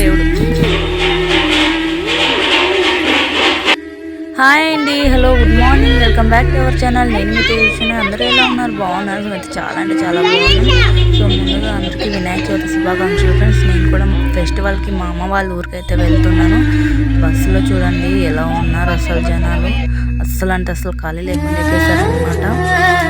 దేవుడు. హాయ్ అండి hello good morning welcome back to our channel నేను మీ తెలిసిన అందరూ ఎలా ఉన్నారు? బాగున్నారు. అయితే చాలా అంటే చాలా బాగున్నాను సో ముందుగా అందరికీ వినాయక చవితి శుభాకాంక్షలు ఫ్రెండ్స్. నేను కూడా ఫెస్టివల్కి మా అమ్మ వాళ్ళ ఊరికైతే వెళ్తున్నాను. బస్సులో చూడండి ఎలా ఉన్నారు అసలు జనాలు? అస్సలు అంటే అసలు ఖాళీ లేకుండా ఎక్కేశారనమాట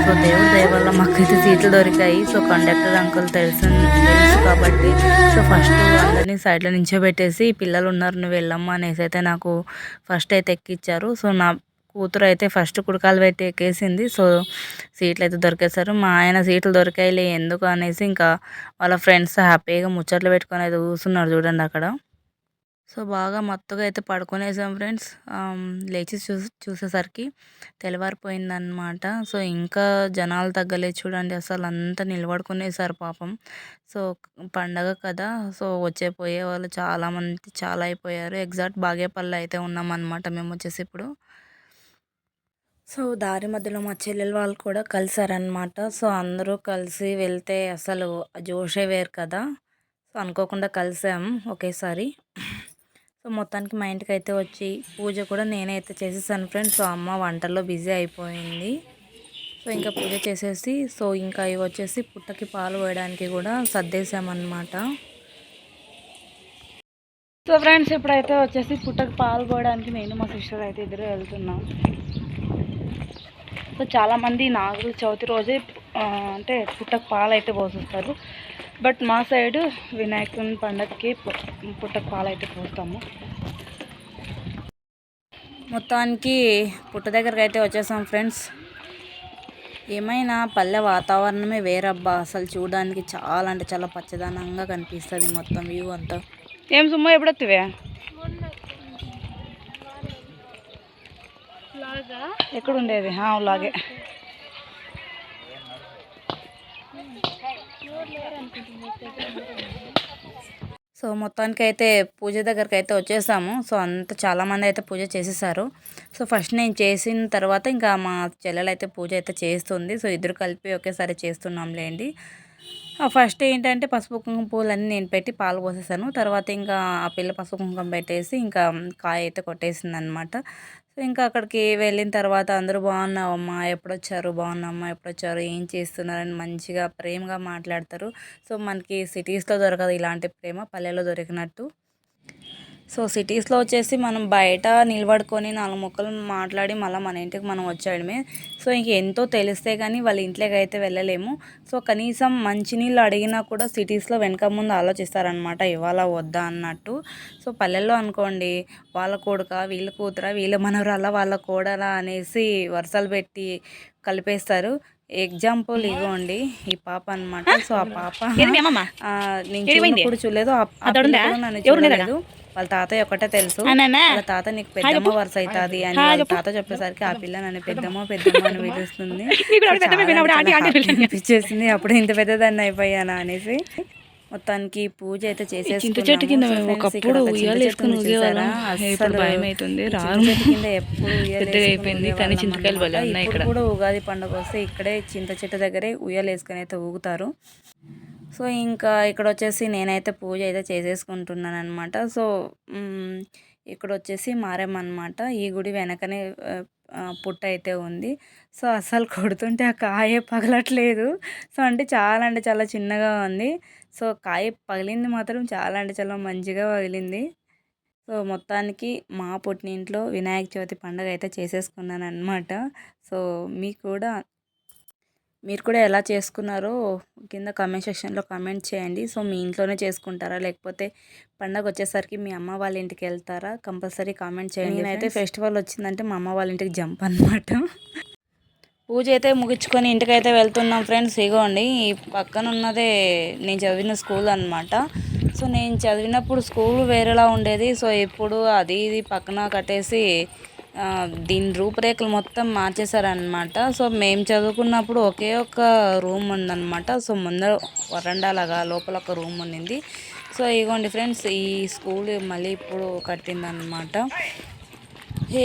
సో దేవుడి దయ వల్ల మాకైతే సీట్లు దొరికాయి. సో కండక్టర్ అంకుల్ తెలుసు తెలుసు కాబట్టి. సో ఫస్ట్ అందరినీ సైడ్లో నించోబెట్టేసి పిల్లలు ఉన్నారు నువ్వు వెళ్ళమ్మా అనేసి అయితే నాకు ఫస్ట్ అయితే ఎక్కిచ్చారు. సో నా కూతురు అయితే ఫస్ట్ కుడకాలు పెట్టి ఎక్కేసింది. సో సీట్లు అయితే దొరికేశారు. మా ఆయన సీట్లు దొరికాయిలే ఎందుకు అనేసి ఇంకా వాళ్ళ ఫ్రెండ్స్ హ్యాపీగా ముచ్చట్లు పెట్టుకొని అయితే కూర్చున్నారు చూడండి అక్కడ. సో బాగా మత్తుగా అయితే పడుకునేసాం ఫ్రెండ్స్. లేచి చూ చూసేసరికి తెల్లవారిపోయిందనమాట సో ఇంకా జనాలు తగ్గలేదు చూడండి అసలు అంతా నిలబడుకునేసారు పాపం. సో పండగ కదా సో వచ్చే పోయే వాళ్ళు చాలామంది చాలా అయిపోయారు. ఎగ్జాక్ట్ బాగేపల్లి అయితే ఉన్నామన్నమాట మేము వచ్చేసి ఇప్పుడు. సో దారి మధ్యలో మా చెల్లెలు వాళ్ళు కూడా కలిసారనమాట సో అందరూ కలిసి వెళ్తే అసలు జోషే వేరు కదా. సో అనుకోకుండా కలిసాం ఒకేసారి. సో మొత్తానికి మా ఇంటికి అయితే వచ్చి పూజ కూడా నేనే అయితే చేసేసాను ఫ్రెండ్స్. సో అమ్మ వంటల్లో బిజీ అయిపోయింది. సో ఇంకా పూజ చేసేసి సో ఇంకా ఇవి వచ్చేసి పుట్టకి పాలు పోయడానికి కూడా సర్దేశామన్నమాట. సో ఫ్రెండ్స్ ఇప్పుడైతే వచ్చేసి పుట్టకి పాలు పోయడానికి నేను మా సిస్టర్ అయితే ఇద్దరు వెళ్తున్నాం. సో చాలామంది నాగుల చవితి రోజే అంటే పుట్టకు పాలు అయితే పోసిస్తారు. బట్ మా సైడ్ వినాయకుని పండగకి పుట్టకు పాలు అయితే పోస్తాము. మొత్తానికి పుట్ట దగ్గరికి అయితే వచ్చేసాం ఫ్రెండ్స్. ఏమైనా పల్లె వాతావరణమే వేరబ్బా. అసలు చూడడానికి చాలా అంటే చాలా పచ్చదనంగా కనిపిస్తుంది మొత్తం వ్యూ అంతా. ఏం సుమ్మ ఎప్పుడొత్తివే? ఎక్కడ ఉండేది అలాగే సో మొత్తానికి అయితే పూజ దగ్గరికి అయితే వచ్చేసాము. సో అంత చాలామంది అయితే పూజ చేసేసారు. సో ఫస్ట్ నేను చేసిన తర్వాత ఇంకా మా చెల్లెలు అయితే పూజ అయితే చేస్తుంది. సో ఇద్దరు కలిపి ఒకేసారి చేస్తున్నాంలేండి. ఫస్ట్ ఏంటంటే పసుపు కుంకుమ పూలన్నీ నేను పెట్టి పాలు పోసేసాను. తర్వాత ఇంకా ఆ పిల్ల పసుపు కుంకుమ పెట్టేసి ఇంకా కాయ అయితే కొట్టేసింది అనమాట సో ఇంకా అక్కడికి వెళ్ళిన తర్వాత అందరూ బాగున్నావమ్మా ఎప్పుడొచ్చారు? బాగున్నామ్మా ఎప్పుడొచ్చారు? ఏం చేస్తున్నారని మంచిగా ప్రేమగా మాట్లాడతారు. సో మనకి సిటీస్లో దొరకదు ఇలాంటి ప్రేమ పల్లెలో దొరికినట్టు. సో సిటీస్లో వచ్చేసి మనం బయట నిలబడుకొని నాలుగు మొక్కలు మాట్లాడి మళ్ళీ మన ఇంటికి మనం వచ్చేయడమే. సో ఇంక ఎంతో తెలిస్తే కానీ వాళ్ళ ఇంట్లోకి అయితే వెళ్ళలేము. సో కనీసం మంచినీళ్ళు అడిగినా కూడా సిటీస్లో వెనక ముందు ఆలోచిస్తారనమాట ఇవాళ వద్దా అన్నట్టు. సో పల్లెల్లో అనుకోండి వాళ్ళ కొడుక వీళ్ళ కూతుర వీళ్ళ మనవరాల వాళ్ళ కోడలా అనేసి వరుసలు పెట్టి కలిపేస్తారు. ఎగ్జాంపుల్ ఇగోండి ఈ పాప అనమాట సో ఆ పాప నేను చూడలేదు. నన్ను చూడలేదు. వాళ్ళ తాతయ్య ఒకటే తెలుసు. వాళ్ళ తాత నీకు పెద్దమ్మ వరుస అవుతుంది అని వాళ్ళ తాత చెప్పేసరికి ఆ పిల్ల నన్ను పెద్దమ్మ పెద్దమ్మ అని పిలుస్తుంది. అనిపించేసింది. అప్పుడు ఇంత పెద్దదాన్ని అయిపోయానా అనేసి మొత్తానికి పూజ అయితే చేసేసి చెట్టు కింద ఒకప్పుడు ఉయ్యాలేసుకుని ఇప్పుడు భయం అవుతుంది కింద ఎప్పుడు అయిపోయింది. కానీ చింతకాయలు ఉన్నాయి ఇక్కడ. కూడా ఉగాది పండుగ వస్తే ఇక్కడే చింత చెట్టు దగ్గరే ఉయ్యాలు వేసుకొని అయితే ఊగుతారు. సో ఇంకా ఇక్కడ వచ్చేసి నేనైతే పూజ అయితే చేసేసుకుంటున్నాను అనమాట సో ఇక్కడ వచ్చేసి మారేమన్నమాట. ఈ గుడి వెనకనే పుట్ట అయితే ఉంది. సో అసలు కొడుతుంటే ఆ కాయ పగలట్లేదు. సో అంటే చాలా అంటే చాలా చిన్నగా ఉంది. సో కాయ పగిలింది మాత్రం చాలా అంటే చాలా మంచిగా పగిలింది. సో మొత్తానికి మా పుట్టినింట్లో వినాయక చవితి పండుగ అయితే చేసేసుకున్నాను అనమాట సో మీకు కూడా మీరు కూడా ఎలా చేసుకున్నారో కింద కామెంట్ సెక్షన్లో కామెంట్ చేయండి. సో మీ ఇంట్లోనే చేసుకుంటారా? లేకపోతే పండగ వచ్చేసరికి మీ అమ్మ వాళ్ళ ఇంటికి వెళ్తారా? కంపల్సరీ కామెంట్ చేయండి నేనైతే ఫెస్టివల్ వచ్చిందంటే మా అమ్మ వాళ్ళ ఇంటికి జంప్ అనమాట పూజ అయితే ముగించుకొని ఇంటికైతే వెళ్తున్నాం ఫ్రెండ్స్ ఇగోండి ఈ పక్కన ఉన్నదే నేను చదివిన స్కూల్ అనమాట సో నేను చదివినప్పుడు స్కూల్ వేరేలా ఉండేది. సో ఇప్పుడు అది ఇది పక్కన కట్టేసి దీని రూపురేఖలు మొత్తం మార్చేశారనమాట సో మేము చదువుకున్నప్పుడు ఒకే ఒక రూమ్ ఉందన్నమాట. సో ముందర వరండా లాగా లోపల ఒక రూమ్ ఉండింది సో ఇగోండి ఫ్రెండ్స్ ఈ స్కూల్ మళ్ళీ ఇప్పుడు కట్టిందనమాట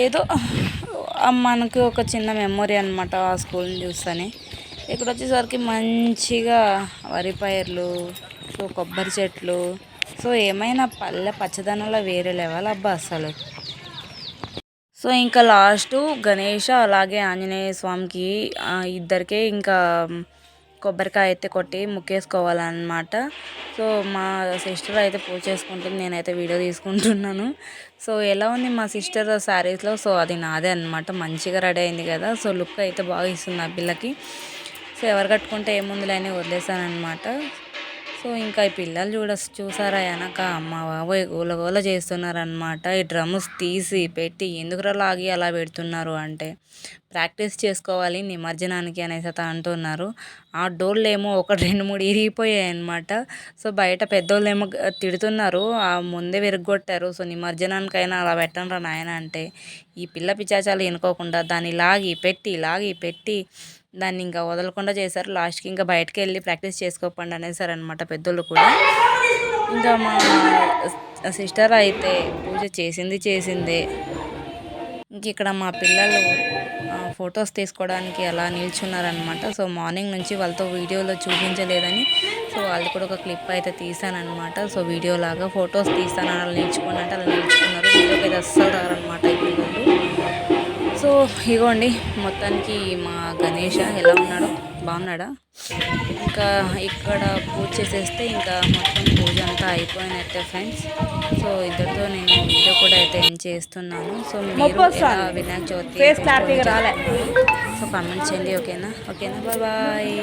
ఏదో మనకు ఒక చిన్న మెమొరీ అనమాట ఆ స్కూల్ని చూస్తేనే. ఇక్కడ వచ్చేసరికి మంచిగా వరి పైర్లు సో కొబ్బరి చెట్లు. సో ఏమైనా పల్లె పచ్చదనంలో వేరే లెవెల్ అబ్బా అసలు. సో ఇంకా లాస్ట్ గణేష అలాగే ఆంజనేయ స్వామికి ఇద్దరికే ఇంకా కొబ్బరికాయ అయితే కొట్టి ముక్కేసుకోవాలన్నమాట. సో మా సిస్టర్ అయితే పూజ చేసుకుంటుంది నేనైతే వీడియో తీసుకుంటున్నాను. సో ఎలా ఉంది మా సిస్టర్ శారీస్లో? సో అది నాదే అనమాట మంచిగా రెడీ అయింది కదా. సో లుక్ అయితే బాగా ఇస్తుంది ఆ పిల్లకి. సో ఎవరు కట్టుకుంటే ఏముందిలే అని వదిలేసాను అనమాట సో ఇంకా ఈ పిల్లలు చూడ చూసారా వెనక? అమ్మ బాబోయ్ గోల గోల చేస్తున్నారనమాట ఈ డ్రమ్స్ తీసి పెట్టి ఎందుకురా లాగి అలా పెడుతున్నారు అంటే ప్రాక్టీస్ చేసుకోవాలి నిమజ్జనానికి అనేసి అయితే అంటున్నారు. ఆ డోర్లు ఏమో ఒక రెండు మూడు ఇరిగిపోయాయి అనమాట సో బయట పెద్దోళ్ళు ఏమో తిడుతున్నారు ఆ ముందే విరగొట్టారు సో నిమజ్జనానికైనా అలా పెట్టనరా నాయన అంటే ఈ పిల్ల పిచాచాలు ఎనుకోకుండా దాన్ని లాగి పెట్టి లాగి పెట్టి దాన్ని ఇంకా వదలకుండా చేశారు. లాస్ట్కి ఇంకా బయటకు వెళ్ళి ప్రాక్టీస్ చేసుకోకుండా అనేసారు అనమాట పెద్దోళ్ళు కూడా. ఇంకా మా సిస్టర్ అయితే పూజ చేసింది చేసిందే. ఇంక ఇక్కడ మా పిల్లలు ఫొటోస్ తీసుకోవడానికి అలా నిల్చున్నారనమాట సో మార్నింగ్ నుంచి వాళ్ళతో వీడియోలో చూపించలేదని సో వాళ్ళు కూడా ఒక క్లిప్ అయితే తీసానమాట సో వీడియో లాగా ఫొటోస్ తీస్తాను అలా నిల్చుకున్నట్టు అలా నిల్చుకున్నారు. వీడియోకి అయితే అస్సలు రారనమాట ఇగోండి మొత్తానికి మా గణేష ఎలా ఉన్నాడో బాగున్నాడా? ఇంకా ఇక్కడ పూజ చేసేస్తే ఇంకా మొత్తం పూజ అంతా అయిపోయినట్టే ఫ్రెండ్స్. సో ఇద్దరితో నేను వీడియో కూడా అయితే ఏం చేస్తున్నాను. సో మీరు వినాయక చవితి? సో కామెంట్ చేయండి ఓకేనా? ఓకేనా? బాయ్